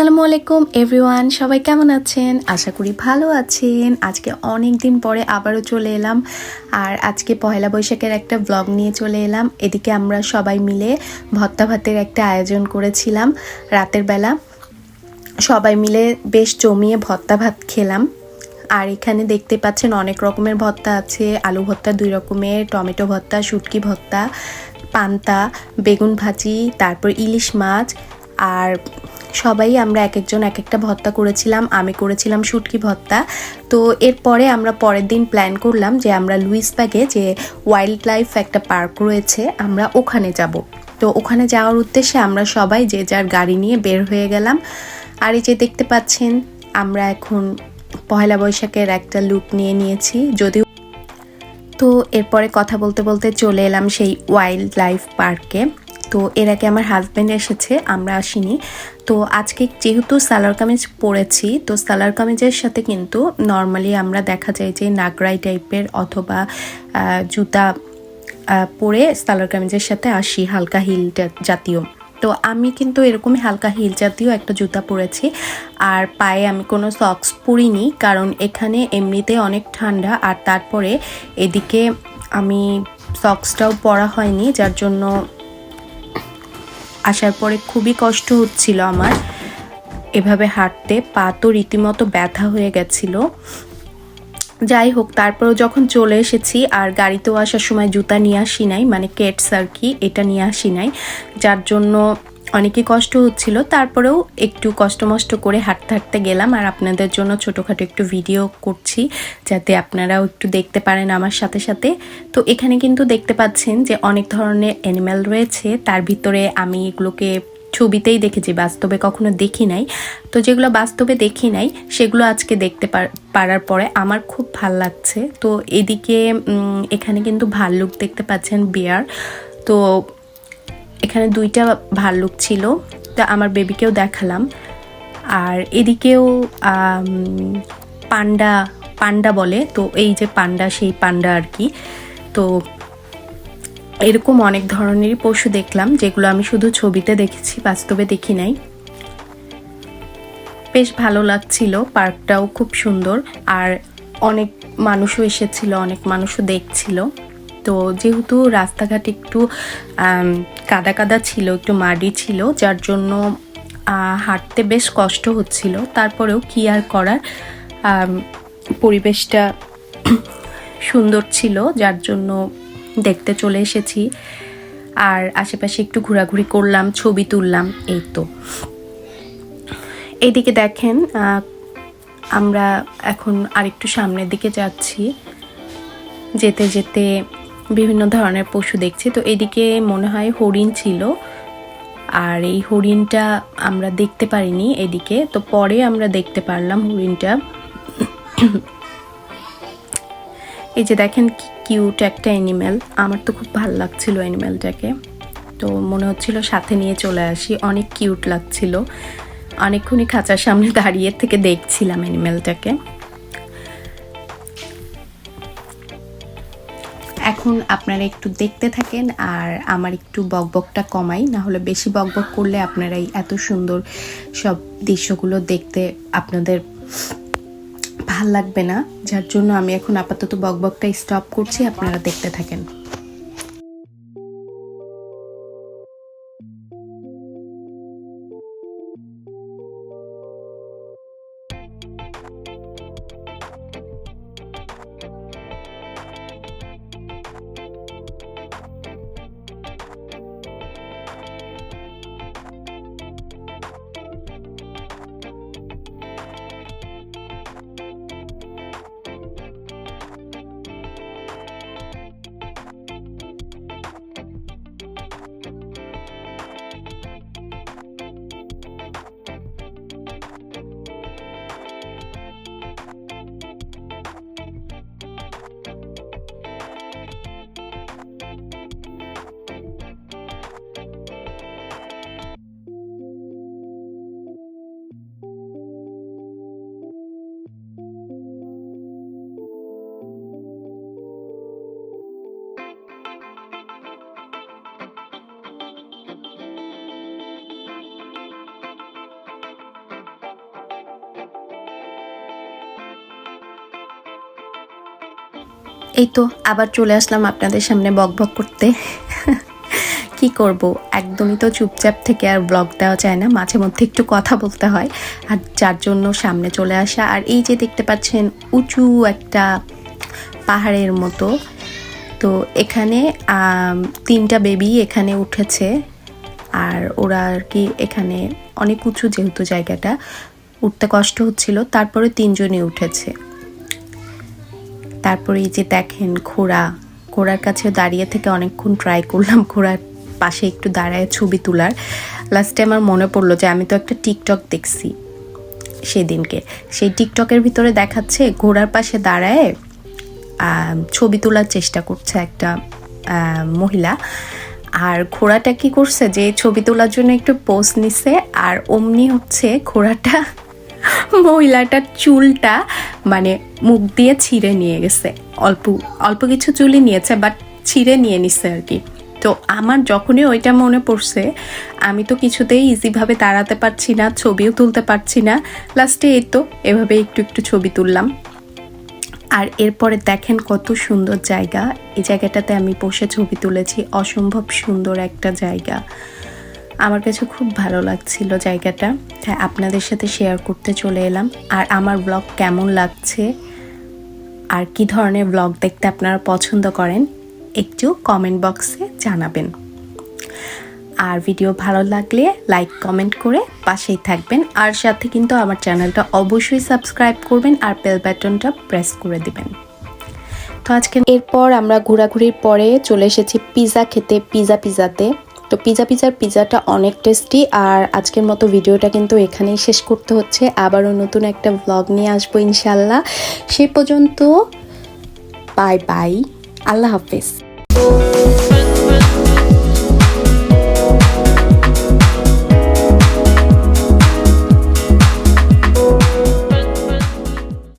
আসসালামু আলাইকুম এভরিওয়ান সবাই কেমন আছেন? আশা করি ভালো আছেন। আজকে অনেক দিন পরে আবারও চলে এলাম। আর আজকে পয়লা বৈশাখের একটা ব্লগ নিয়ে চলে এলাম। এদিকে আমরা সবাই মিলে ভত্তা ভাতের একটা আয়োজন করেছিলাম রাতের বেলা। সবাই মিলে বেশ জমিয়ে ভত্তা ভাত খেলাম। আর এখানে দেখতে পাচ্ছেন অনেক রকমের ভর্তা আছে। আলু ভর্তা দুই রকমের, টমেটো ভর্তা, শুটকি ভর্তা, পান্তা, বেগুন ভাজি, তারপর ইলিশ মাছ, আর সবাই আমরা এক একজন এক একটা ভর্তা করেছিলাম, আমি করেছিলাম শুটকি ভর্তা তো এরপরে আমরা পরের দিন প্ল্যান করলাম যে আমরা লুইসবাগে যে ওয়াইল্ড লাইফ একটা পার্ক রয়েছে, আমরা ওখানে যাব। তো ওখানে যাওয়ার উদ্দেশ্যে আমরা সবাই যে যার গাড়ি নিয়ে বের হয়ে গেলাম। আর এই যে দেখতে পাচ্ছেন, আমরা এখন পয়লা বৈশাখের একটা লুক নিয়ে নিয়েছি, যদিও তো এরপরে কথা বলতে বলতে চলে এলাম সেই ওয়াইল্ড লাইফ পার্কে তো এর আগে আমার হাজব্যান্ড এসেছে, আমরা আসিনি। তো আজকে যেহেতু সালোয়ার কামিজ পরেছি, তো সালোয়ার কামিজের সাথে কিন্তু নর্মালি আমরা দেখা যায় যে নাগরাই টাইপের অথবা জুতা পরে সালোয়ার কামিজের সাথে আসি, হালকা হিল জাতীয়। তো আমি কিন্তু এরকমই হালকা হিল জাতীয় একটা জুতা পরেছি, আর পায়ে আমি কোনো সক্স পরিনি, কারণ এখানে এমনিতে অনেক ঠান্ডা, আর তারপরে এদিকে আমি সক্সটাও পরা হয়নি, যার জন্য আসার পরে খুবই কষ্ট হচ্ছিল আমার। এভাবে হাঁটতে পা তো রীতিমতো ব্যথা হয়ে গেছিল। যাই হোক, তারপরেও যখন চলে এসেছি, আর গাড়িতেও আসার সময় জুতা নিয়ে আসি নাই মানে কেটস আর কি, এটা নিয়ে আসি নাই। যার জন্য অনেকই কষ্ট হচ্ছিল, তারপরেও একটু কষ্ট মষ্ট করে হাঁটতে হাঁটতে গেলাম আর আপনাদের জন্য ছোটোখাটো একটু ভিডিও করছি যাতে আপনারাও একটু দেখতে পারেন আমার সাথে সাথে। তো এখানে কিন্তু দেখতে পাচ্ছেন যে অনেক ধরনের অ্যানিম্যাল রয়েছে, তার ভিতরে আমি এগুলোকে ছবিতেই দেখেছি, বাস্তবে কখনো দেখি নাই। তো যেগুলো বাস্তবে দেখি নাই, সেগুলো আজকে দেখতে পার- পারার পরে আমার খুব ভালো লাগছে। তো এদিকে এখানে কিন্তু ভাল্লুক দেখতে পাচ্ছেন বিয়ার তো এখানে দুইটা ভাল্লুক ছিল, তা আমার বেবিকেও দেখালাম। আর এদিকেও পান্ডা পান্ডা বলে, তো এই যে পান্ডা, সেই পান্ডা আর কি। তো এরকম অনেক ধরনেরই পশু দেখলাম, যেগুলো আমি শুধু ছবিতে দেখেছি, বাস্তবে দেখি নাই। বেশ ভালো লাগছিল, পার্কটাও খুব সুন্দর, আর অনেক মানুষও এসেছিল, অনেক মানুষও দেখছিল। তো যেহেতু রাস্তাঘাট একটু কাদা কাদা ছিল, একটু মাটি ছিল, যার জন্য হাঁটতে বেশ কষ্ট হচ্ছিল। তারপরেও কি আর করার? পরিবেশটা সুন্দর ছিল, যার জন্য দেখতে চলে এসেছি। আর আশেপাশে একটু ঘোরাঘুরি করলাম, ছবি তুললাম, এই তো। এইদিকে দেখেন আমরা এখন আরেকটু সামনের দিকে যাচ্ছি। যেতে যেতে বিভিন্ন ধরনের পশু দেখছি। তো এদিকে মনে হয় হরিণ ছিল। আর এই হরিণটা আমরা দেখতে পারিনি এদিকে। তো পরে আমরা দেখতে পারলাম হরিণটা। এই যে দেখেন কি কিউট একটা অ্যানিম্যাল আমার তো খুব ভালো লাগছিল অ্যানিম্যালটাকে তো মনে হচ্ছিল সাথে নিয়ে চলে আসি। অনেক কিউট লাগছিল। অনেকক্ষণই খাঁচার সামনে দাঁড়িয়ে থেকে দেখছিলাম অ্যানিম্যালটাকে এখন আপনারা একটু দেখতে থাকেন আর আমার একটু বকবকটা কমাই না হলে বেশি বকবক করলে আপনারাই এত সুন্দর সব দৃশ্যগুলো দেখতে আপনাদের ভালো লাগবে না। যার জন্য আমি এখন আপাতত বকবকটা স্টপ করছি, আপনারা দেখতে থাকেন। এই তো, আবার চলে আসলাম আপনাদের সামনে বক বক করতে। কি করব? একদমই তো চুপচাপ থেকে আর ব্লগ দেওয়া যায় না, মাঝে মধ্যে একটু কথা বলতে হয়। আর যার জন্য সামনে চলে আসা, আর এই যে দেখতে পাচ্ছেন উঁচু একটা পাহাড়ের মতো। তো এখানে তিনটা বেবি এখানে উঠেছে। আর ওরা আর কি এখানে অনেক উঁচু যেহেতু জায়গাটা, উঠতে কষ্ট হচ্ছিল। তারপরে তিনজনই উঠেছে। তারপরে এই যে দেখেন ঘোড়া, ঘোড়ার কাছে দাঁড়িয়ে থেকে অনেকক্ষণ ট্রাই করলাম, ঘোড়ার পাশে একটু দাঁড়ায় ছবি তোলার। লাস্টে আমার মনে পড়ল যে আমি তো একটা টিকটক দেখছি সেদিনকে। সেই টিকটকের ভিতরে দেখাচ্ছে ঘোড়ার পাশে দাঁড়ায় ছবি তোলার চেষ্টা করছে একটা মহিলা। আর ঘোড়াটা কি করছে যে ছবি তোলার জন্য একটু পোজ নিছে, আর অমনি হচ্ছে ঘোড়াটা, মহিলাটার চুলটা মানে মুখ দিয়ে ছিঁড়ে নিয়ে গেছে। অল্প অল্প কিছু চুলই নিয়েছে বাট ছিঁড়ে নিয়ে নিছে আর কি। তো আমার যখনই ওইটা মনে পড়ছে, আমি তো কিছুতেই ইজিভাবে দাঁড়াতে পারছি না, ছবিও তুলতে পারছি না। লাস্টে এই তো, এভাবে একটু একটু ছবি তুললাম। আর এরপরে দেখেন কত সুন্দর জায়গা। এই জায়গাটাতে আমি বসে ছবি তুলেছি, অসম্ভব সুন্দর একটা জায়গা। আমার কাছে খুব ভালো লাগছিল জায়গাটা। তাই আপনাদের সাথে শেয়ার করতে চলে এলাম। আর আমার ব্লগ কেমন লাগছে? আর কি ধরনের ব্লগ দেখতে আপনারা পছন্দ করেন, একটু কমেন্ট বক্সে জানাবেন। আর ভিডিও ভালো লাগলে লাইক কমেন্ট করে পাশেই থাকবেন। আর সাথে কিন্তু আমার চ্যানেলটা অবশ্যই সাবস্ক্রাইব করবেন আর বেল বাটনটা প্রেস করে দিবেন। তো আজকে এরপর আমরা ঘোরাঘুরির পরে চলে এসেছি পিজা খেতে পিৎজা পিৎজাতে তো পিজা পিজার পিজাটা অনেক টেস্টি আর আজকের মতো ভিডিওটা কিন্তু এখানেই শেষ করতে হচ্ছে। আবারও নতুন একটা ব্লগ নিয়ে আসব ইনশাল্লাহ সে পর্যন্ত বাই বাই আল্লাহ হাফেজ।